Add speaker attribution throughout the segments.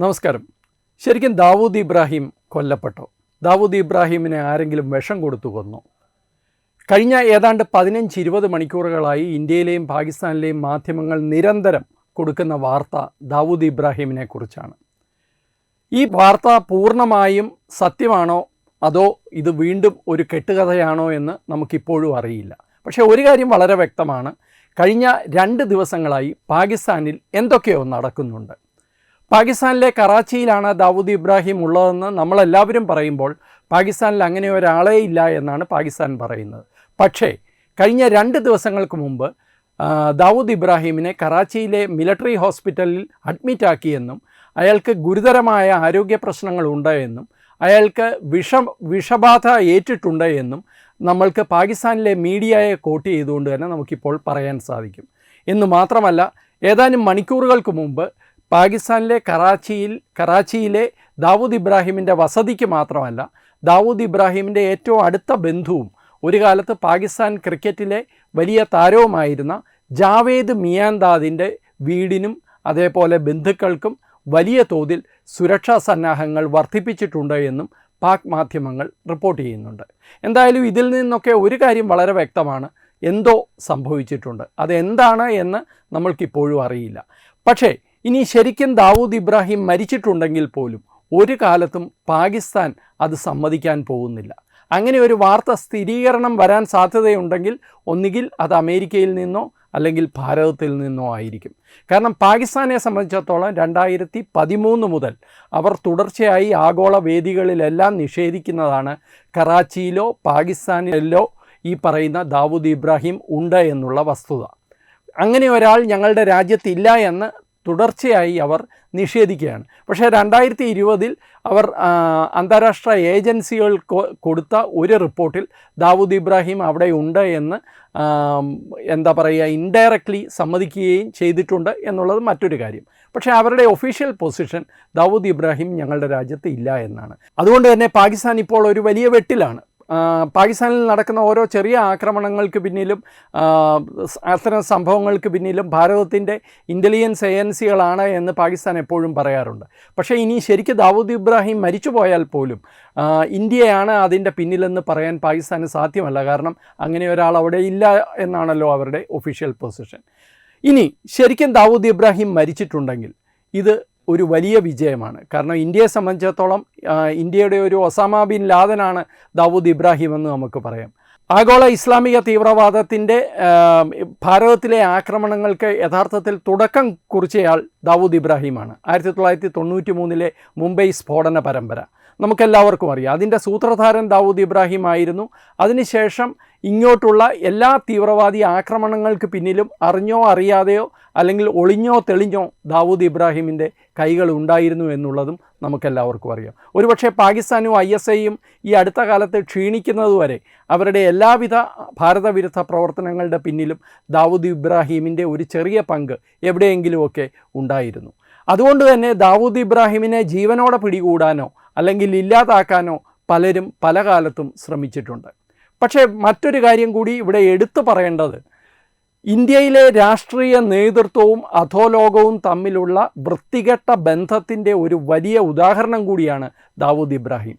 Speaker 1: നമസ്കാരം. ശരിക്കും ദാവൂദ് ഇബ്രാഹിം കൊല്ലപ്പെട്ടോ? ദാവൂദ് ഇബ്രാഹിമിനെ ആരെങ്കിലും വിഷം കൊടുത്തു കൊന്നു? കഴിഞ്ഞ ഏതാണ്ട് പതിനഞ്ച് ഇരുപത് മണിക്കൂറുകളായി ഇന്ത്യയിലെയും പാകിസ്ഥാനിലെയും മാധ്യമങ്ങൾ നിരന്തരം കൊടുക്കുന്ന വാർത്ത ദാവൂദ് ഇബ്രാഹിമിനെ കുറിച്ചാണ്. ഈ വാർത്ത പൂർണമായും സത്യമാണോ? അതോ ഇത് വീണ്ടും ഒരു കെട്ടുകഥയാണോ എന്ന് നമുക്കിപ്പോഴും അറിയില്ല. പക്ഷേ ഒരു കാര്യം വളരെ വ്യക്തമാണ്. കഴിഞ്ഞ രണ്ട് ദിവസങ്ങളായി പാകിസ്ഥാനിൽ എന്തൊക്കെയോ നടക്കുന്നുണ്ട്. പാകിസ്ഥാനിലെ കറാച്ചിയിലാണ് ദാവൂദ് ഇബ്രാഹിം ഉള്ളതെന്ന് നമ്മളെല്ലാവരും പറയുമ്പോൾ പാകിസ്ഥാനിൽ അങ്ങനെ ഒരാളേ ഇല്ല എന്നാണ് പാകിസ്ഥാൻ പറയുന്നത്. പക്ഷേ കഴിഞ്ഞ രണ്ട് ദിവസങ്ങൾക്ക് മുമ്പ് ദാവൂദ് ഇബ്രാഹിമിനെ കറാച്ചിയിലെ മിലിറ്ററി ഹോസ്പിറ്റലിൽ അഡ്മിറ്റാക്കിയെന്നും അയാൾക്ക് ഗുരുതരമായ ആരോഗ്യ പ്രശ്നങ്ങളുണ്ട് എന്നും അയാൾക്ക് വിഷ വിഷബാധ ഏറ്റിട്ടുണ്ട് എന്നും നമ്മൾക്ക് പാകിസ്ഥാനിലെ മീഡിയയെ കോട്ട് ചെയ്തുകൊണ്ട് തന്നെ നമുക്കിപ്പോൾ പറയാൻ സാധിക്കും. എന്ന് മാത്രമല്ല ഏതാനും മണിക്കൂറുകൾക്ക് മുമ്പ് പാകിസ്ഥാനിലെ കറാച്ചിയിൽ കറാച്ചിയിലെ ദാവൂദ് ഇബ്രാഹിമിന്റെ വസതിക്ക് മാത്രമല്ല ദാവൂദ് ഇബ്രാഹിമിന്റെ ഏറ്റവും അടുത്ത ബന്ധുവും ഒരു കാലത്ത് പാകിസ്ഥാൻ ക്രിക്കറ്റിലെ വലിയ താരവുമായിരുന്ന ജാവേദ് മിയാൻദാദിന്റെ വീടിനും അതേപോലെ ബന്ധുക്കൾക്കും വലിയ തോതിൽ സുരക്ഷാ സന്നാഹങ്ങൾ വർദ്ധിപ്പിച്ചിട്ടുണ്ട് എന്നും പാക് മാധ്യമങ്ങൾ റിപ്പോർട്ട് ചെയ്യുന്നുണ്ട്. എന്തായാലും ഇതിൽ നിന്നൊക്കെ ഒരു കാര്യം വളരെ വ്യക്തമാണ്. എന്തോ സംഭവിച്ചിട്ടുണ്ട്. അതെന്താണ് എന്ന് നമ്മൾക്കിപ്പോഴും അറിയില്ല. പക്ഷേ ഇനി ശരിക്കും ദാവൂദ് ഇബ്രാഹിം മരിച്ചിട്ടുണ്ടെങ്കിൽ പോലും ഒരു കാലത്തും പാകിസ്ഥാൻ അത് സമ്മതിക്കാൻ പോകുന്നില്ല. അങ്ങനെ ഒരു വാർത്ത സ്ഥിരീകരണം വരാൻ സാധ്യതയുണ്ടെങ്കിൽ ഒന്നുകിൽ അത് അമേരിക്കയിൽ നിന്നോ അല്ലെങ്കിൽ ഭാരതത്തിൽ നിന്നോ ആയിരിക്കും. കാരണം പാകിസ്ഥാനെ സംബന്ധിച്ചിടത്തോളം രണ്ടായിരത്തി പതിമൂന്ന് മുതൽ അവർ തുടർച്ചയായി ആഗോള വേദികളിലെല്ലാം നിഷേധിക്കുന്നതാണ് കറാച്ചിയിലോ പാകിസ്ഥാനിലോ ഈ പറയുന്ന ദാവൂദ് ഇബ്രാഹിം ഉണ്ട് എന്നുള്ള വസ്തുത. അങ്ങനെ ഒരാൾ ഞങ്ങളുടെ രാജ്യത്തില്ല എന്ന് തുടർച്ചയായി അവർ നിഷേധിക്കുകയാണ്. പക്ഷേ രണ്ടായിരത്തി ഇരുപതിൽ അവർ അന്താരാഷ്ട്ര ഏജൻസികൾ കൊടുത്ത ഒരു റിപ്പോർട്ടിൽ ദാവൂദ് ഇബ്രാഹിം അവിടെ ഉണ്ട് എന്ന് എന്താ പറയുക ഇൻഡയറക്ട്ലി സമ്മതിക്കുകയും ചെയ്തിട്ടുണ്ട് എന്നുള്ളത് മറ്റൊരു കാര്യം. പക്ഷേ അവരുടെ ഒഫീഷ്യൽ പൊസിഷൻ ദാവൂദ് ഇബ്രാഹിം ഞങ്ങളുടെ രാജ്യത്ത് ഇല്ല എന്നാണ്. അതുകൊണ്ട് തന്നെ പാകിസ്ഥാൻ ഇപ്പോൾ ഒരു വലിയ വെട്ടിലാണ്. പാകിസ്ഥാനിൽ നടക്കുന്ന ഓരോ ചെറിയ ആക്രമണങ്ങൾക്ക് പിന്നിലും അത്തരം സംഭവങ്ങൾക്ക് പിന്നിലും ഭാരതത്തിന്റെ ഇന്റലിജൻസ് ഏജൻസികളാണ് എന്ന് പാകിസ്ഥാൻ എപ്പോഴും പറയാറുണ്ട്. പക്ഷേ ഇനി ശരിക്കും ദാവൂദ് ഇബ്രാഹിം മരിച്ചു പോയാൽ പോലും ഇന്ത്യയാണ് അതിന്റെ പിന്നിലെന്ന് പറയാൻ പാകിസ്ഥാന് സാധ്യമല്ല. കാരണം അങ്ങനെ ഒരാൾ അവിടെ ഇല്ല എന്നാണല്ലോ അവരുടെ ഒഫീഷ്യൽ പൊസിഷൻ ഇനി ശരിക്കും ദാവൂദ് ഇബ്രാഹിം മരിച്ചിട്ടുണ്ടെങ്കിൽ ഇത് ഒരു വലിയ വിജയമാണ്. കാരണം ഇന്ത്യയെ സംബന്ധിച്ചിടത്തോളം ഇന്ത്യയുടെ ഒരു ഒസാമ ബിൻ ലാദനാണ് ദാവൂദ് ഇബ്രാഹിം എന്ന് നമുക്ക് പറയാം. ആഗോള ഇസ്ലാമിക തീവ്രവാദത്തിന്റെ ഭാരതത്തിലെ ആക്രമണങ്ങൾക്ക് യഥാർത്ഥത്തിൽ തുടക്കം കുറിച്ചയാൾ ദാവൂദ് ഇബ്രാഹിമാണ്. ആയിരത്തി തൊള്ളായിരത്തി തൊണ്ണൂറ്റി മൂന്നിലെ മുംബൈ സ്ഫോടന പരമ്പര. നമുക്കെല്ലാവർക്കും അറിയാം. അതിന്റെ സൂത്രധാരൻ ദാവൂദ് ഇബ്രാഹിം ആയിരുന്നു. അതിനുശേഷം ഇങ്ങോട്ടുള്ള എല്ലാ തീവ്രവാദി ആക്രമണങ്ങൾക്ക് പിന്നിലും അറിഞ്ഞോ അറിയാതെയോ അല്ലെങ്കിൽ ഒളിഞ്ഞോ തെളിഞ്ഞോ ദാവൂദ് ഇബ്രാഹിമിന്റെ കൈകൾ ഉണ്ടായിരുന്നു എന്നുള്ളതും നമുക്കെല്ലാവർക്കും അറിയാം. ഒരുപക്ഷെ പാകിസ്ഥാനും ഐ എസ് ഐയും ഈ അടുത്ത കാലത്ത് ക്ഷീണിക്കുന്നതുവരെ അവരുടെ എല്ലാവിധ ഭാരതവിരുദ്ധ പ്രവർത്തനങ്ങളുടെ പിന്നിലും ദാവൂദ് ഇബ്രാഹിമിന്റെ ഒരു ചെറിയ പങ്ക് എവിടെയെങ്കിലുമൊക്കെ ഉണ്ടായിരുന്നു. അതുകൊണ്ട് തന്നെ ദാവൂദ് ഇബ്രാഹിമിനെ ജീവനോടെ പിടികൂടാനോ അല്ലെങ്കിൽ ഇല്ലാതാക്കാനോ പലരും പല കാലത്തും ശ്രമിച്ചിട്ടുണ്ട്. പക്ഷേ മറ്റൊരു കാര്യം കൂടി ഇവിടെ എടുത്തു പറയേണ്ടത് ഇന്ത്യയിലെ രാഷ്ട്രീയ നേതൃത്വവും അധോലോകവും തമ്മിലുള്ള വൃത്തികെട്ട ബന്ധത്തിന്റെ ഒരു വലിയ ഉദാഹരണം കൂടിയാണ് ദാവൂദ് ഇബ്രാഹിം.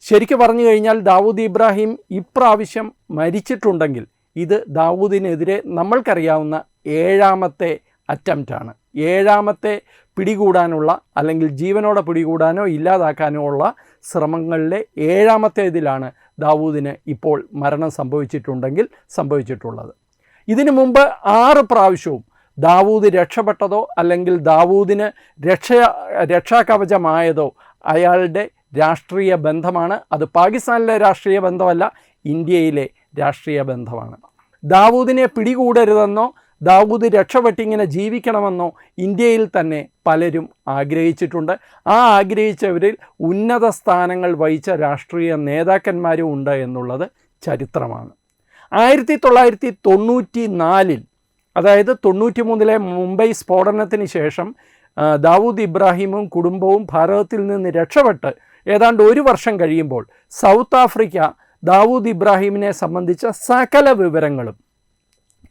Speaker 1: ശരിക്കു പറഞ്ഞു കഴിഞ്ഞാൽ ദാവൂദ് ഇബ്രാഹിം ഇപ്രാവശ്യം മരിച്ചിട്ടുണ്ടെങ്കിൽ ഇത് ദാവൂദിനെതിരെ നമ്മൾക്കറിയാവുന്ന ഏഴാമത്തെ അറ്റംപ്റ്റാണ്. ഏഴാമത്തെ പിടികൂടാനുള്ള അല്ലെങ്കിൽ ജീവനോടെ പിടികൂടാനോ ഇല്ലാതാക്കാനോ ഉള്ള ശ്രമങ്ങളിലെ ഏഴാമത്തേതിലാണ് ദാവൂദിന് ഇപ്പോൾ മരണം സംഭവിച്ചിട്ടുണ്ടെങ്കിൽ സംഭവിച്ചിട്ടുള്ളത്. ഇതിനു മുമ്പ് ആറ് പ്രാവശ്യവും ദാവൂദ് രക്ഷപ്പെട്ടതോ അല്ലെങ്കിൽ ദാവൂദിന് രക്ഷ രക്ഷാകവചമായതോ അയാളുടെ രാഷ്ട്രീയ ബന്ധമാണ്. അത് പാകിസ്ഥാനിലെ രാഷ്ട്രീയ ബന്ധമല്ല ഇന്ത്യയിലെ രാഷ്ട്രീയ ബന്ധമാണ്. ദാവൂദിനെ പിടികൂടരുതെന്നോ ദാവൂദ് രക്ഷപ്പെട്ടിങ്ങനെ ജീവിക്കണമെന്നോ ഇന്ത്യയിൽ തന്നെ പലരും ആഗ്രഹിച്ചിട്ടുണ്ട്. ആ ആഗ്രഹിച്ചവരിൽ ഉന്നത സ്ഥാനങ്ങൾ വഹിച്ച രാഷ്ട്രീയ നേതാക്കന്മാരും ഉണ്ട് എന്നുള്ളത് ചരിത്രമാണ്. ആയിരത്തി തൊള്ളായിരത്തി തൊണ്ണൂറ്റി നാലിൽ അതായത് തൊണ്ണൂറ്റി മൂന്നിലെ മുംബൈ സ്ഫോടനത്തിന് ശേഷം ദാവൂദ് ഇബ്രാഹിമും കുടുംബവും ഭാരതത്തിൽ നിന്ന് രക്ഷപ്പെട്ട് ഏതാണ്ട് ഒരു വർഷം കഴിയുമ്പോൾ സൗത്ത് ആഫ്രിക്ക ദാവൂദ് ഇബ്രാഹിമിനെ സംബന്ധിച്ച സകല വിവരങ്ങളും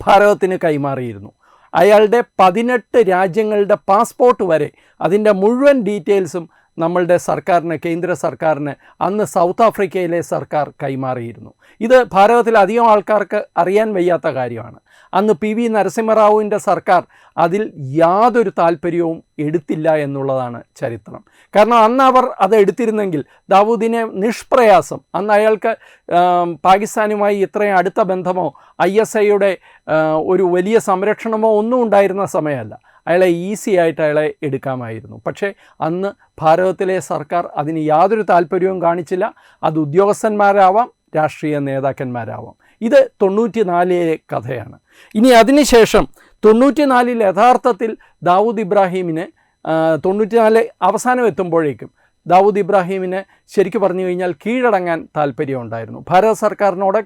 Speaker 1: ഭാരതത്തിന് കൈമാറിയിരുന്നു. അയാളുടെ പതിനെട്ട് രാജ്യങ്ങളുടെ പാസ്പോർട്ട് വരെ അതിന്റെ മുഴുവൻ ഡീറ്റെയിൽസും നമ്മളുടെ സർക്കാരിന് കേന്ദ്ര സർക്കാരിന് അന്ന് സൗത്ത് ആഫ്രിക്കയിലെ സർക്കാർ കൈമാറിയിരുന്നു. ഇത് ഭാരതത്തിൽ അധികം ആൾക്കാർക്ക് അറിയാൻ വയ്യാത്ത കാര്യമാണ്. അന്ന് പി വി നരസിംഹറാവുവിന്റെ സർക്കാർ അതിൽ യാതൊരു താല്പര്യവും എടുത്തില്ല എന്നുള്ളതാണ് ചരിത്രം. കാരണം അന്ന് അവർ അത് എടുത്തിരുന്നെങ്കിൽ ദാവൂദിനെ നിഷ്പ്രയാസം അന്ന് അയാൾക്ക് പാകിസ്ഥാനുമായി ഇത്രയും അടുത്ത ബന്ധമോ ഐ എസ് ഐയുടെ ഒരു വലിയ സംരക്ഷണമോ ഒന്നും ഉണ്ടായിരുന്ന സമയമല്ല. അയാളെ ഈസി ആയിട്ട് അയാളെ എടുക്കാമായിരുന്നു. പക്ഷേ അന്ന് ഭാരതത്തിലെ സർക്കാർ അതിന് യാതൊരു താല്പര്യവും കാണിച്ചില്ല. അത് ഉദ്യോഗസ്ഥന്മാരാവാം രാഷ്ട്രീയ നേതാക്കന്മാരാവാം. ഇത് തൊണ്ണൂറ്റി നാലിലെ കഥയാണ്. ഇനി അതിനുശേഷം തൊണ്ണൂറ്റി നാലിൽ യഥാർത്ഥത്തിൽ ദാവൂദ് ഇബ്രാഹിമിന് തൊണ്ണൂറ്റിനാല് അവസാനം എത്തുമ്പോഴേക്കും ദാവൂദ് ഇബ്രാഹീമിന് ശരിക്കു പറഞ്ഞു കഴിഞ്ഞാൽ കീഴടങ്ങാൻ താല്പര്യമുണ്ടായിരുന്നു ഭാരത സർക്കാരിനോട്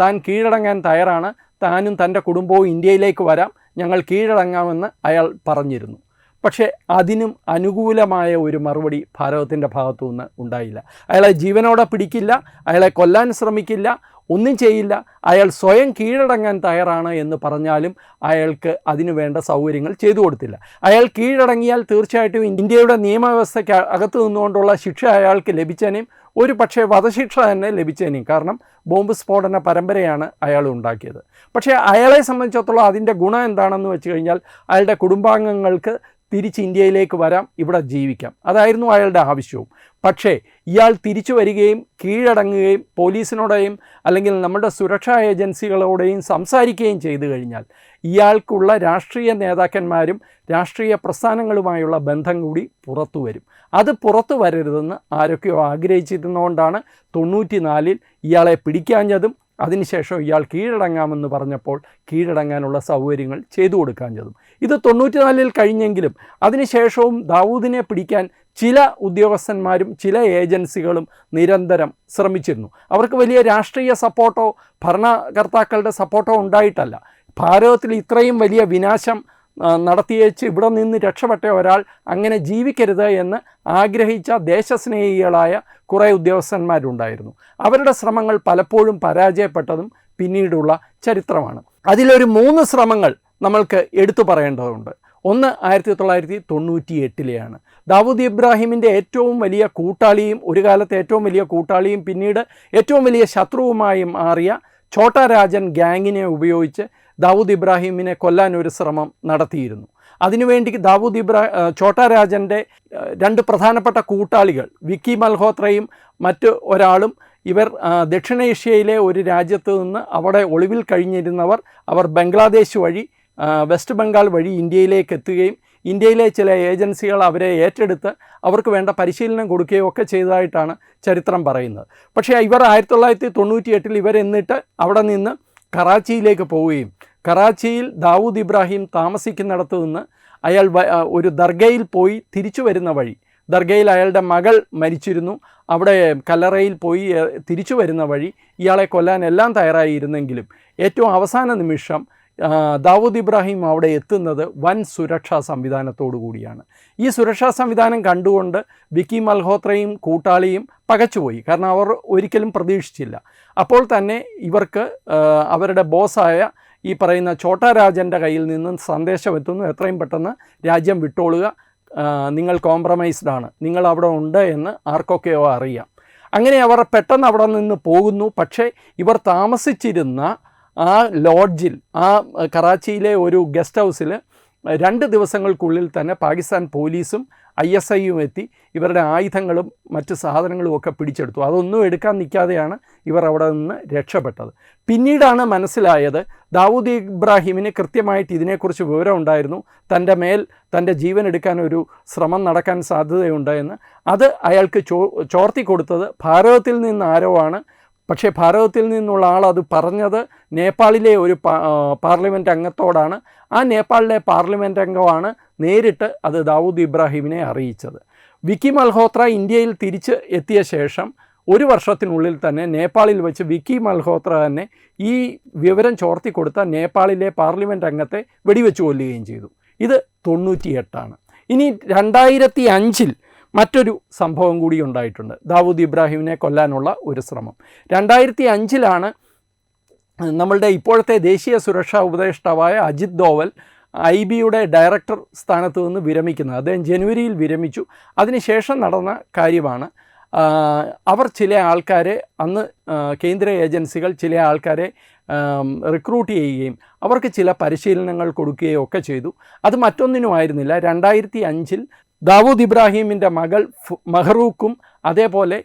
Speaker 1: താൻ കീഴടങ്ങാൻ തയ്യാറാണ്. താനും തന്റെ കുടുംബവും ഇന്ത്യയിലേക്ക് വരാം. ഞങ്ങൾ കീഴടങ്ങാമെന്ന് അയാൾ പറഞ്ഞിരുന്നു. പക്ഷേ അതിനും അനുകൂലമായ ഒരു മറുപടി ഭാരതത്തിന്റെ ഭാഗത്തു നിന്ന് ഉണ്ടായില്ല. അയാളെ ജീവനോടെ പിടിക്കില്ല അയാളെ കൊല്ലാൻ ശ്രമിക്കില്ല ഒന്നും ചെയ്യില്ല. അയാൾ സ്വയം കീഴടങ്ങാൻ തയ്യാറാണ് എന്ന് പറഞ്ഞാലും അയാൾക്ക് അതിനു വേണ്ട സൗകര്യങ്ങൾ ചെയ്തു കൊടുത്തില്ല. അയാൾ കീഴടങ്ങിയാൽ തീർച്ചയായിട്ടും ഇന്ത്യയുടെ നിയമവ്യവസ്ഥയ്ക്ക് അകത്ത് നിന്നുകൊണ്ടുള്ള ശിക്ഷ അയാൾക്ക് ലഭിച്ചേനെയും ഒരു പക്ഷേ വധശിക്ഷ തന്നെ ലഭിച്ചേനെയും കാരണം ബോംബ് സ്ഫോടന പരമ്പരയാണ് അയാൾ ഉണ്ടാക്കിയത്. പക്ഷേ അയാളെ സംബന്ധിച്ചിടത്തോളം അതിന്റെ ഗുണം എന്താണെന്ന് വെച്ച് കഴിഞ്ഞാൽ അയാളുടെ കുടുംബാംഗങ്ങൾക്ക് തിരിച്ച് ഇന്ത്യയിലേക്ക് വരാം ഇവിടെ ജീവിക്കാം. അതായിരുന്നു അയാളുടെ ആവശ്യവും. പക്ഷേ ഇയാൾ തിരിച്ചു വരികയും കീഴടങ്ങുകയും പോലീസിനോടെയും അല്ലെങ്കിൽ നമ്മുടെ സുരക്ഷാ ഏജൻസികളോടെയും സംസാരിക്കുകയും ചെയ്തു കഴിഞ്ഞാൽ ഇയാൾക്കുള്ള രാഷ്ട്രീയ നേതാക്കന്മാരും രാഷ്ട്രീയ പ്രസ്ഥാനങ്ങളുമായുള്ള ബന്ധം കൂടി പുറത്തു വരും. അത് പുറത്തു വരരുതെന്ന് ആരൊക്കെയോ ആഗ്രഹിച്ചിരുന്നുകൊണ്ടാണ് തൊണ്ണൂറ്റി നാലിൽ ഇയാളെ പിടിക്കാഞ്ഞതും അതിനുശേഷം ഇയാൾ കീഴടങ്ങാമെന്ന് പറഞ്ഞപ്പോൾ കീഴടങ്ങാനുള്ള സൗകര്യങ്ങൾ ചെയ്തു കൊടുക്കാഞ്ഞതും ഇത് തൊണ്ണൂറ്റിനാലിൽ കഴിഞ്ഞെങ്കിലും അതിനുശേഷവും ദാവൂദിനെ പിടിക്കാൻ ചില ഉദ്യോഗസ്ഥന്മാരും ചില ഏജൻസികളും നിരന്തരം ശ്രമിച്ചിരുന്നു. അവർക്ക് വലിയ രാഷ്ട്രീയ സപ്പോർട്ടോ ഭരണകർത്താക്കളുടെ സപ്പോർട്ടോ ഉണ്ടായിട്ടല്ല. ഭാരതത്തിൽ ഇത്രയും വലിയ വിനാശം നടത്തിയേച്ച് ഇവിടെ നിന്ന് രക്ഷപ്പെട്ട ഒരാൾ അങ്ങനെ ജീവിക്കരുത് എന്ന് ആഗ്രഹിച്ച ദേശസ്നേഹികളായ കുറേ ഉദ്യോഗസ്ഥന്മാരുണ്ടായിരുന്നു. അവരുടെ ശ്രമങ്ങൾ പലപ്പോഴും പരാജയപ്പെട്ടതും പിന്നീടുള്ള ചരിത്രമാണ്. അതിലൊരു മൂന്ന് ശ്രമങ്ങൾ നമ്മൾക്ക് എടുത്തു പറയേണ്ടതുണ്ട്. ഒന്ന് ആയിരത്തി തൊള്ളായിരത്തി തൊണ്ണൂറ്റി എട്ടിലെയാണ് ദാവൂദ് ഇബ്രാഹിമിന്റെ ഏറ്റവും വലിയ കൂട്ടാളിയും ഒരു കാലത്ത് ഏറ്റവും വലിയ കൂട്ടാളിയും പിന്നീട് ഏറ്റവും വലിയ ശത്രുവുമായി മാറിയ ഛോട്ട രാജൻ ഗ്യാങ്ങിനെ ഉപയോഗിച്ച് ദാവൂദ് ഇബ്രാഹിമിനെ കൊല്ലാൻ ഒരു ശ്രമം നടത്തിയിരുന്നു. അതിനുവേണ്ടി ദാവൂദ് ഇബ്രാ ഛോട്ട രാജന്റെ രണ്ട് പ്രധാനപ്പെട്ട കൂട്ടാളികൾ വിക്കി മൽഹോത്രയും മറ്റ് ഒരാളും ഇവർ ദക്ഷിണേഷ്യയിലെ ഒരു രാജ്യത്ത് നിന്ന് അവിടെ ഒളിവിൽ കഴിഞ്ഞിരുന്നവർ അവർ ബംഗ്ലാദേശ് വഴി വെസ്റ്റ് ബംഗാൾ വഴി ഇന്ത്യയിലേക്ക് എത്തുകയും ഇന്ത്യയിലെ ചില ഏജൻസികൾ അവരെ ഏറ്റെടുത്ത് അവർക്ക് വേണ്ട പരിശീലനം കൊടുക്കുകയും ഒക്കെ ചെയ്തതായിട്ടാണ് ചരിത്രം പറയുന്നത്. പക്ഷേ ഇവർ ആയിരത്തി തൊള്ളായിരത്തി തൊണ്ണൂറ്റി എട്ടിൽ ഇവരെന്നിട്ട് അവിടെ നിന്ന് കറാച്ചിയിലേക്ക് പോവുകയും കറാച്ചിയിൽ ദാവൂദ് ഇബ്രാഹിം താമസിക്കുന്നിടത്തു നിന്ന് അയാൾ ഒരു ദർഗയിൽ പോയി തിരിച്ചു വരുന്ന വഴി ദർഗയിൽ അയാളുടെ മകൾ മരിച്ചിരുന്നു അവിടെ കല്ലറയിൽ പോയി തിരിച്ചു വരുന്ന വഴി ഇയാളെ കൊല്ലാൻ എല്ലാം തയ്യാറായിരുന്നെങ്കിലും ഏറ്റവും അവസാന നിമിഷം ദാവൂദ് ഇബ്രാഹിം അവിടെ എത്തുന്നത് വൻ സുരക്ഷാ സംവിധാനത്തോടു കൂടിയാണ്. ഈ സുരക്ഷാ സംവിധാനം കണ്ടുകൊണ്ട് വിക്കി മൽഹോത്രയും കൂട്ടാളിയും പകച്ചുപോയി. കാരണം അവർ ഒരിക്കലും പ്രതീക്ഷിച്ചില്ല. അപ്പോൾ തന്നെ ഇവർക്ക് അവരുടെ ബോസായ ഈ പറയുന്ന ഛോട്ടാ രാജന്റെ കയ്യിൽ നിന്നും സന്ദേശം എത്തുന്നു എത്രയും പെട്ടെന്ന് രാജ്യം വിട്ടോളുക. നിങ്ങൾ കോംപ്രമൈസ്ഡ് ആണ്. നിങ്ങൾ അവിടെ ഉണ്ട് എന്ന് ആർക്കൊക്കെയോ അറിയാം. അങ്ങനെ അവർ പെട്ടെന്ന് അവിടെ നിന്ന് പോകുന്നു. പക്ഷേ ഇവർ താമസിച്ചിരുന്ന ആ ലോഡ്ജിൽ ആ കറാച്ചിയിലെ ഒരു ഗസ്റ്റ് ഹൗസിൽ രണ്ട് ദിവസങ്ങൾക്കുള്ളിൽ തന്നെ പാകിസ്ഥാൻ പോലീസും ഐ എസ് ഐയും എത്തി ഇവരുടെ ആയുധങ്ങളും മറ്റ് സാധനങ്ങളും ഒക്കെ പിടിച്ചെടുത്തു. അതൊന്നും എടുക്കാൻ നിൽക്കാതെയാണ് ഇവർ അവിടെ നിന്ന് രക്ഷപ്പെട്ടത്. പിന്നീടാണ് മനസ്സിലായത് ദാവൂദ് ഇബ്രാഹിമിന് കൃത്യമായിട്ട് ഇതിനെക്കുറിച്ച് വിവരം ഉണ്ടായിരുന്നു. തന്റെ മേൽ തന്റെ ജീവൻ എടുക്കാൻ ഒരു ശ്രമം നടക്കാൻ സാധ്യതയുണ്ട് എന്ന്. അത് അയാൾക്ക് ചോ ചോർത്തി കൊടുത്തത് ഭാരതത്തിൽ നിന്ന് ആരോ ആണ്. പക്ഷേ ഭാരതത്തിൽ നിന്നുള്ള ആൾ അത് പറഞ്ഞത് നേപ്പാളിലെ ഒരു പാർലമെന്റ് അംഗത്തോടാണ്. ആ നേപ്പാളിലെ പാർലമെന്റ് അംഗമാണ് നേരിട്ട് അത് ദാവൂദ് ഇബ്രാഹിമിനെ അറിയിച്ചത്. വിക്കി മൽഹോത്ര ഇന്ത്യയിൽ തിരിച്ച് എത്തിയ ശേഷം ഒരു വർഷത്തിനുള്ളിൽ തന്നെ നേപ്പാളിൽ വെച്ച് വിക്കി മൽഹോത്ര തന്നെ ഈ വിവരം ചോർത്തി കൊടുത്ത നേപ്പാളിലെ പാർലമെന്റ് അംഗത്തെ വെടിവെച്ച് കൊല്ലുകയും ചെയ്തു. ഇത് തൊണ്ണൂറ്റിയെട്ടാണ്. ഇനി രണ്ടായിരത്തി അഞ്ചിൽ മറ്റൊരു സംഭവം കൂടി ഉണ്ടായിട്ടുണ്ട്. ദാവൂദ് ഇബ്രാഹിമിനെ കൊല്ലാനുള്ള ഒരു ശ്രമം. രണ്ടായിരത്തി അഞ്ചിലാണ് നമ്മളുടെ ഇപ്പോഴത്തെ ദേശീയ സുരക്ഷാ ഉപദേഷ്ടാവായ അജിത് ദോവൽ ഐ ബിയുടെ ഡയറക്ടർ സ്ഥാനത്ത് നിന്ന് വിരമിക്കുന്നത്. അദ്ദേഹം ജനുവരിയിൽ വിരമിച്ചു. അതിനുശേഷം നടന്ന കാര്യമാണ് അവർ ചില ആൾക്കാരെ അന്ന് കേന്ദ്ര ഏജൻസികൾ ചില ആൾക്കാരെ റിക്രൂട്ട് ചെയ്യുകയും അവർക്ക് ചില പരിശീലനങ്ങൾ കൊടുക്കുകയും ഒക്കെ ചെയ്തു. അത് മറ്റൊന്നിനുമായിരുന്നില്ല. രണ്ടായിരത്തി അഞ്ചിൽ ദാവൂദ് ഇബ്രാഹിമിന്റെ മകൾ മെഹ്റൂഖും അതേപോലെ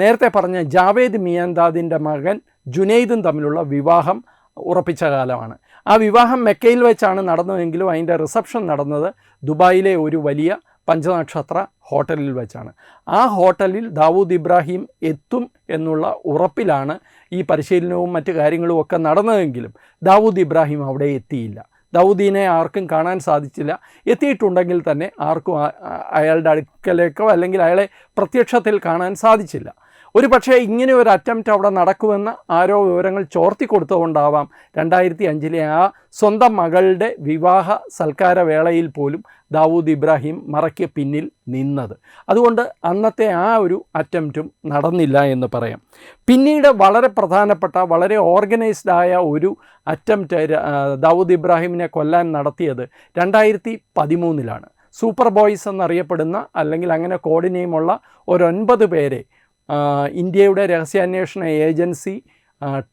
Speaker 1: നേരത്തെ പറഞ്ഞ ജാവേദ് മിയാന്താദിന്റെ മകൻ ജുനൈദും തമ്മിലുള്ള വിവാഹം ഉറപ്പിച്ച കാലമാണ്. ആ വിവാഹം മെക്കയിൽ വെച്ചാണ് നടന്നതെങ്കിലും അതിന്റെ റിസപ്ഷൻ നടന്നത് ദുബായിലെ ഒരു വലിയ പഞ്ചനക്ഷത്ര ഹോട്ടലിൽ വെച്ചാണ്. ആ ഹോട്ടലിൽ ദാവൂദ് ഇബ്രാഹിം എത്തും എന്നുള്ള ഉറപ്പിലാണ് ഈ പരിശീലനവും മറ്റു കാര്യങ്ങളും ഒക്കെ നടന്നതെങ്കിലും ദാവൂദ് ഇബ്രാഹിം അവിടെ എത്തിയില്ല. ദാവൂദിനെ ആർക്കും കാണാൻ സാധിച്ചില്ല. എത്തിയിട്ടുണ്ടെങ്കിൽ തന്നെ ആർക്കും അയാളുടെ അടുക്കലേക്കോ അല്ലെങ്കിൽ അയാളെ പ്രത്യക്ഷത്തിൽ കാണാൻ സാധിച്ചില്ല. ഒരു പക്ഷേ ഇങ്ങനെ ഒരു അറ്റംപ്റ്റ് അവിടെ നടക്കുമെന്ന് ആരോ വിവരങ്ങൾ ചോർത്തി കൊടുത്തുകൊണ്ടാവാം രണ്ടായിരത്തി അഞ്ചിലെ ആ സ്വന്തം മകളുടെ വിവാഹ സൽക്കാര വേളയിൽ പോലും ദാവൂദ് ഇബ്രാഹിം മറയ്ക്ക് പിന്നിൽ നിന്നത്. അതുകൊണ്ട് അന്നത്തെ ആ ഒരു അറ്റംപ്റ്റും നടന്നില്ല എന്ന് പറയാം. പിന്നീട് വളരെ പ്രധാനപ്പെട്ട വളരെ ഓർഗനൈസ്ഡ് ആയ ഒരു അറ്റംപ്റ്റ് ദാവൂദ് ഇബ്രാഹിമിനെ കൊല്ലാൻ നടത്തിയത് രണ്ടായിരത്തി പതിമൂന്നിലാണ് സൂപ്പർ ബോയ്സ് എന്നറിയപ്പെടുന്ന അല്ലെങ്കിൽ അങ്ങനെ കോഡിനെയുമുള്ള ഒരൊൻപത് പേരെ ഇന്ത്യയുടെ രഹസ്യാന്വേഷണ ഏജൻസി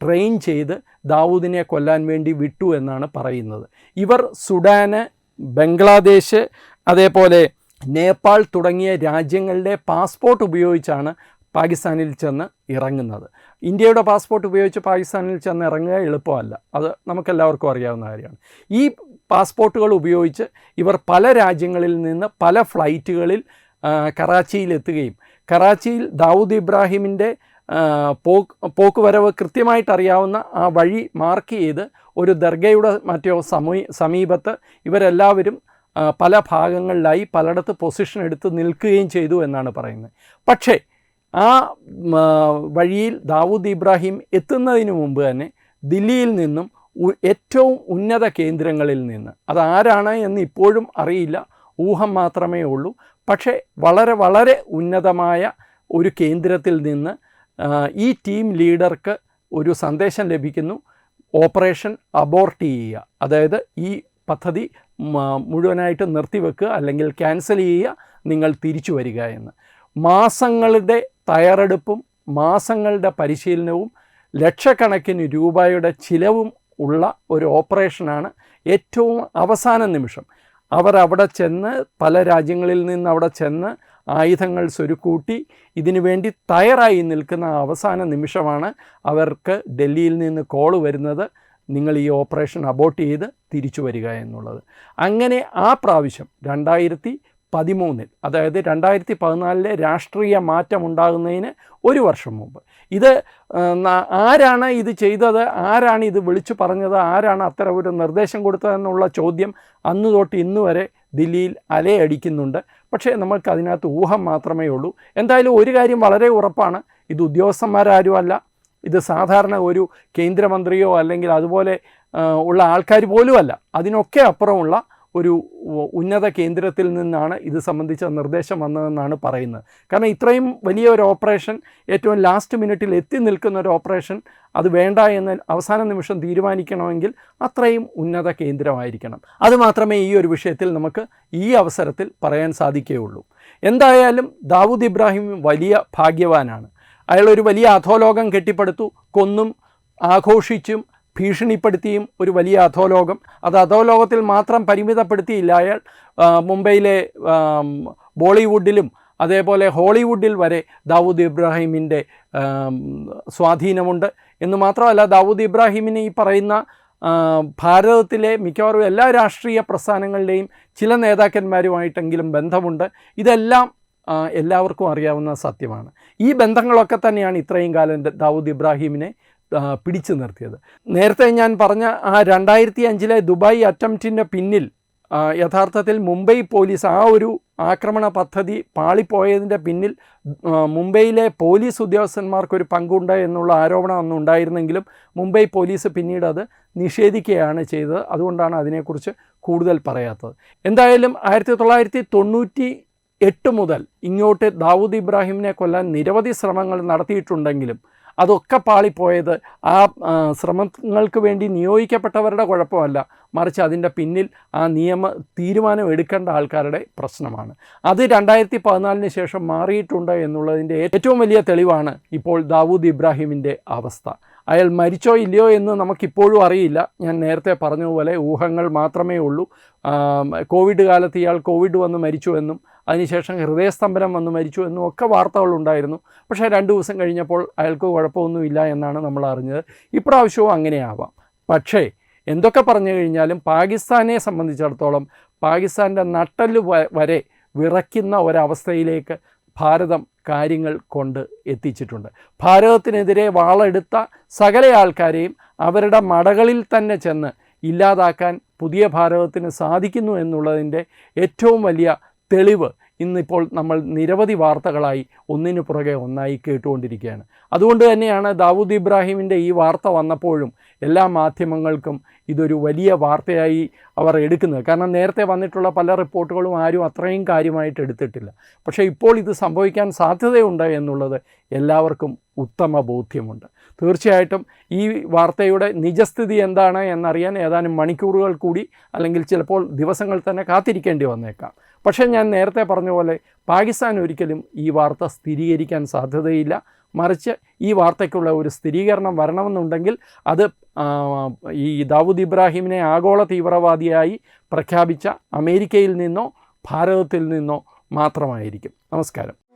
Speaker 1: ട്രെയിൻ ചെയ്ത് ദാവൂദിനെ കൊല്ലാൻ വേണ്ടി വിട്ടു എന്നാണ് പറയുന്നത്. ഇവർ സുഡാന് ബംഗ്ലാദേശ് അതേപോലെ നേപ്പാൾ തുടങ്ങിയ രാജ്യങ്ങളുടെ പാസ്പോർട്ട് ഉപയോഗിച്ചാണ് പാകിസ്ഥാനിൽ ചെന്ന് ഇറങ്ങുന്നത്. ഇന്ത്യയുടെ പാസ്പോർട്ട് ഉപയോഗിച്ച് പാകിസ്ഥാനിൽ ചെന്ന് ഇറങ്ങുക എളുപ്പമല്ല. അത് നമുക്കെല്ലാവർക്കും അറിയാവുന്ന കാര്യമാണ്. ഈ പാസ്പോർട്ടുകൾ ഉപയോഗിച്ച് ഇവർ പല രാജ്യങ്ങളിൽ നിന്ന് പല ഫ്ലൈറ്റുകളിൽ കറാച്ചിയിൽ കറാച്ചിയിലെത്തുകയും കറാച്ചിയിൽ ദാവൂദ് ഇബ്രാഹിമിന്റെ പോക്ക് പോക്കുവരവ് കൃത്യമായിട്ട് അറിയാവുന്ന ആ വഴി മാർക്ക് ചെയ്ത് ഒരു ദർഗയുടെ മറ്റോ സമീ സമീപത്ത് ഇവരെല്ലാവരും പല ഭാഗങ്ങളിലായി പലയിടത്ത് പൊസിഷൻ എടുത്ത് നിൽക്കുകയും ചെയ്തു എന്നാണ് പറയുന്നത്. പക്ഷേ ആ വഴിയിൽ ദാവൂദ് ഇബ്രാഹിം എത്തുന്നതിന് മുമ്പ് തന്നെ ദില്ലിയിൽ നിന്നും ഏറ്റവും ഉന്നത കേന്ദ്രങ്ങളിൽ നിന്ന് അതാരാണ് എന്ന് ഇപ്പോഴും അറിയില്ല ഊഹം മാത്രമേ ഉള്ളൂ പക്ഷേ വളരെ വളരെ ഉന്നതമായ ഒരു കേന്ദ്രത്തിൽ നിന്ന് ഈ ടീം ലീഡർക്ക് ഒരു സന്ദേശം ലഭിക്കുന്നു. ഓപ്പറേഷൻ അബോർട്ട് ചെയ്യുക. അതായത് ഈ പദ്ധതി മുഴുവനായിട്ട് നിർത്തിവെക്കുക അല്ലെങ്കിൽ ക്യാൻസൽ ചെയ്യുക നിങ്ങൾ തിരിച്ചു വരിക എന്ന്. മാസങ്ങളുടെ തയ്യാറെടുപ്പും മാസങ്ങളുടെ പരിശീലനവും ലക്ഷക്കണക്കിന് രൂപയുടെ ചിലവും ഉള്ള ഒരു ഓപ്പറേഷനാണ് ഏറ്റവും അവസാന നിമിഷം. അവർ അവിടെ ചെന്ന് പല രാജ്യങ്ങളിൽ നിന്ന് അവിടെ ചെന്ന് ആയുധങ്ങൾ സ്വരുക്കൂട്ടി ഇതിനു വേണ്ടി തയ്യാറായി നിൽക്കുന്ന അവസാന നിമിഷമാണ് അവർക്ക് ഡൽഹിയിൽ നിന്ന് കോൾ വരുന്നത്. നിങ്ങൾ ഈ ഓപ്പറേഷൻ അബോട്ട് ചെയ്ത് തിരിച്ചു വരിക എന്നുള്ളത്. അങ്ങനെ ആ പ്രാവശ്യം രണ്ടായിരത്തി പതിമൂന്നിൽ അതായത് രണ്ടായിരത്തി പതിനാലിലെ രാഷ്ട്രീയ മാറ്റം ഉണ്ടാകുന്നതിന് ഒരു വർഷം മുമ്പ്. ഇത് ആരാണ് ഇത് ചെയ്തത്? ആരാണ് ഇത് വിളിച്ചു പറഞ്ഞത്? ആരാണ് അത്തരം ഒരു നിർദ്ദേശം കൊടുത്തതെന്നുള്ള ചോദ്യം അന്ന് തൊട്ട് ഇന്ന് വരെ ദില്ലിയിൽ അലയടിക്കുന്നുണ്ട്. പക്ഷേ നമ്മൾക്ക് അതിനകത്ത് ഊഹം മാത്രമേ ഉള്ളൂ. എന്തായാലും ഒരു കാര്യം വളരെ ഉറപ്പാണ്. ഇത് ഉദ്യോഗസ്ഥന്മാരാരുമല്ല ഇത് സാധാരണ ഒരു കേന്ദ്രമന്ത്രിയോ അല്ലെങ്കിൽ അതുപോലെ ഉള്ള ആൾക്കാർ പോലുമല്ല അതിനൊക്കെ അപ്പുറമുള്ള ഒരു ഉന്നത കേന്ദ്രത്തിൽ നിന്നാണ് ഇത് സംബന്ധിച്ച നിർദ്ദേശം വന്നതെന്നാണ് പറയുന്നത്. കാരണം ഇത്രയും വലിയ ഒരു ഓപ്പറേഷൻ ഏറ്റവും ലാസ്റ്റ് മിനിറ്റിൽ എത്തി നിൽക്കുന്ന ഒരു ഓപ്പറേഷൻ അത് വേണ്ട എന്ന് അവസാന നിമിഷം തീരുമാനിക്കണമെങ്കിൽ അത്രയും ഉന്നത കേന്ദ്രമായിരിക്കണം. അതുമാത്രമേ ഈ ഒരു വിഷയത്തിൽ നമുക്ക് ഈ അവസരത്തിൽ പറയാൻ സാധിക്കുകയുള്ളൂ. എന്തായാലും ദാവൂദ് ഇബ്രാഹിം വലിയ ഭാഗ്യവാനാണ്. അയാൾ ഒരു വലിയ അധോലോകം കെട്ടിപ്പടുത്തു കൊന്നും ആഘോഷിച്ചും ഭീഷണിപ്പെടുത്തിയും ഒരു വലിയ അധോലോകം. അത് അധോലോകത്തിൽ മാത്രം പരിമിതപ്പെടുത്തിയില്ല. അയാൾ മുംബൈയിലെ ബോളിവുഡിലും അതേപോലെ ഹോളിവുഡിൽ വരെ ദാവൂദ് ഇബ്രാഹിമിന്റെ സ്വാധീനമുണ്ട്. എന്ന് മാത്രമല്ല ദാവൂദ് ഇബ്രാഹിമിന് ഈ പറയുന്ന ഭാരതത്തിലെ മിക്കവാറും എല്ലാ രാഷ്ട്രീയ പ്രസ്ഥാനങ്ങളുടെയും ചില നേതാക്കന്മാരുമായിട്ടെങ്കിലും ബന്ധമുണ്ട്. ഇതെല്ലാം എല്ലാവർക്കും അറിയാവുന്ന സത്യമാണ്. ഈ ബന്ധങ്ങളൊക്കെ തന്നെയാണ് ഇത്രയും കാലം ദാവൂദ് ഇബ്രാഹിമിനെ പിടിച്ചു നിർത്തിയത്. നേരത്തെ ഞാൻ പറഞ്ഞ ആ രണ്ടായിരത്തി അഞ്ചിലെ ദുബായ് അറ്റംപ്റ്റിന്റെ പിന്നിൽ യഥാർത്ഥത്തിൽ മുംബൈ പോലീസ് ആ ഒരു ആക്രമണ പദ്ധതി പാളിപ്പോയതിന്റെ പിന്നിൽ മുംബൈയിലെ പോലീസ് ഉദ്യോഗസ്ഥന്മാർക്കൊരു പങ്കുണ്ട് എന്നുള്ള ആരോപണം അന്ന് ഉണ്ടായിരുന്നെങ്കിലും മുംബൈ പോലീസ് പിന്നീട് അത് നിഷേധിക്കുകയാണ് ചെയ്തത്. അതുകൊണ്ടാണ് അതിനെക്കുറിച്ച് കൂടുതൽ പറയാത്തത്. എന്തായാലും ആയിരത്തി തൊള്ളായിരത്തി തൊണ്ണൂറ്റി എട്ട് മുതൽ ഇങ്ങോട്ട് ദാവൂദ് ഇബ്രാഹിമിനെ കൊല്ലാൻ നിരവധി ശ്രമങ്ങൾ നടത്തിയിട്ടുണ്ടെങ്കിലും അതൊക്കെ പാളിപ്പോയത്. ആ ശ്രമങ്ങൾക്ക് വേണ്ടി നിയോഗിക്കപ്പെട്ടവരുടെ കുഴപ്പമല്ല. മറിച്ച് അതിന്റെ പിന്നിൽ ആ നിയമ തീരുമാനം എടുക്കേണ്ട ആൾക്കാരുടെ പ്രശ്നമാണ്. അത് രണ്ടായിരത്തി പതിനാലിന് ശേഷം മാറിയിട്ടുണ്ട് എന്നുള്ളതിന്റെ ഏറ്റവും വലിയ തെളിവാണ് ഇപ്പോൾ ദാവൂദ് ഇബ്രാഹിമിന്റെ അവസ്ഥ. അയാൾ മരിച്ചോ ഇല്ലയോ എന്ന് നമുക്കിപ്പോഴും അറിയില്ല. ഞാൻ നേരത്തെ പറഞ്ഞതുപോലെ ഊഹങ്ങൾ മാത്രമേ ഉള്ളൂ. കോവിഡ് കാലത്ത് ഇയാൾ കോവിഡ് വന്ന് മരിച്ചു എന്നും അതിനുശേഷം ഹൃദയസ്തംഭനം വന്ന് മരിച്ചു എന്നും ഒക്കെ വാർത്തകളുണ്ടായിരുന്നു പക്ഷേ രണ്ട് ദിവസം കഴിഞ്ഞപ്പോൾ അയാൾക്ക് കുഴപ്പമൊന്നുമില്ല എന്നാണ് നമ്മൾ അറിഞ്ഞത്. ഇപ്രാവശ്യവും അങ്ങനെയാവാം. പക്ഷേ എന്തൊക്കെ പറഞ്ഞു കഴിഞ്ഞാലും പാകിസ്ഥാനെ സംബന്ധിച്ചിടത്തോളം പാകിസ്ഥാന്റെ നട്ടൽ വരെ വിറയ്ക്കുന്ന ഒരവസ്ഥയിലേക്ക് ഭാരതം കാര്യങ്ങൾ കൊണ്ട് എത്തിച്ചിട്ടുണ്ട്. ഭാരതത്തിനെതിരെ വാളെടുത്ത സകല ആൾക്കാരെയും അവരുടെ മടകളിൽ തന്നെ ചെന്ന് ഇല്ലാതാക്കാൻ പുതിയ ഭാരതത്തിന് സാധിക്കുന്നു എന്നുള്ളതിന്റെ ഏറ്റവും വലിയ തെളിവ് ഇന്നിപ്പോൾ നമ്മൾ നിരവധി വാർത്തകളായി ഒന്നിനു പുറകെ ഒന്നായി കേട്ടുകൊണ്ടിരിക്കുകയാണ്. അതുകൊണ്ട് തന്നെയാണ് ദാവൂദ് ഇബ്രാഹിമിന്റെ ഈ വാർത്ത വന്നപ്പോഴും എല്ലാ മാധ്യമങ്ങൾക്കും ഇതൊരു വലിയ വാർത്തയായി അവർ എടുക്കുന്നത്. കാരണം നേരത്തെ വന്നിട്ടുള്ള പല റിപ്പോർട്ടുകളും ആരും അത്രയും കാര്യമായിട്ട് എടുത്തിട്ടില്ല. പക്ഷേ ഇപ്പോൾ ഇത് സംഭവിക്കാൻ സാധ്യതയുണ്ട് എന്നുള്ളത് എല്ലാവർക്കും ഉത്തമ ബോധ്യമുണ്ട്. തീർച്ചയായിട്ടും ഈ വാർത്തയുടെ നിജസ്ഥിതി എന്താണ് എന്നറിയാൻ ഏതാനും മണിക്കൂറുകൾ കൂടി അല്ലെങ്കിൽ ചിലപ്പോൾ ദിവസങ്ങൾ തന്നെ കാത്തിരിക്കേണ്ടി വന്നേക്കാം. പക്ഷേ ഞാൻ നേരത്തെ പറഞ്ഞ പോലെ പാകിസ്ഥാൻ ഒരിക്കലും ഈ വാർത്ത സ്ഥിരീകരിക്കാൻ സാധ്യതയില്ല. മറിച്ച് ഈ വാർത്തയ്ക്കുള്ള ഒരു സ്ഥിരീകരണം വരണമെന്നുണ്ടെങ്കിൽ അത് ഈ ദാവൂദ് ഇബ്രാഹിമിനെ ആഗോള തീവ്രവാദിയായി പ്രഖ്യാപിച്ച അമേരിക്കയിൽ നിന്നോ ഭാരതത്തിൽ നിന്നോ മാത്രമായിരിക്കും. നമസ്കാരം.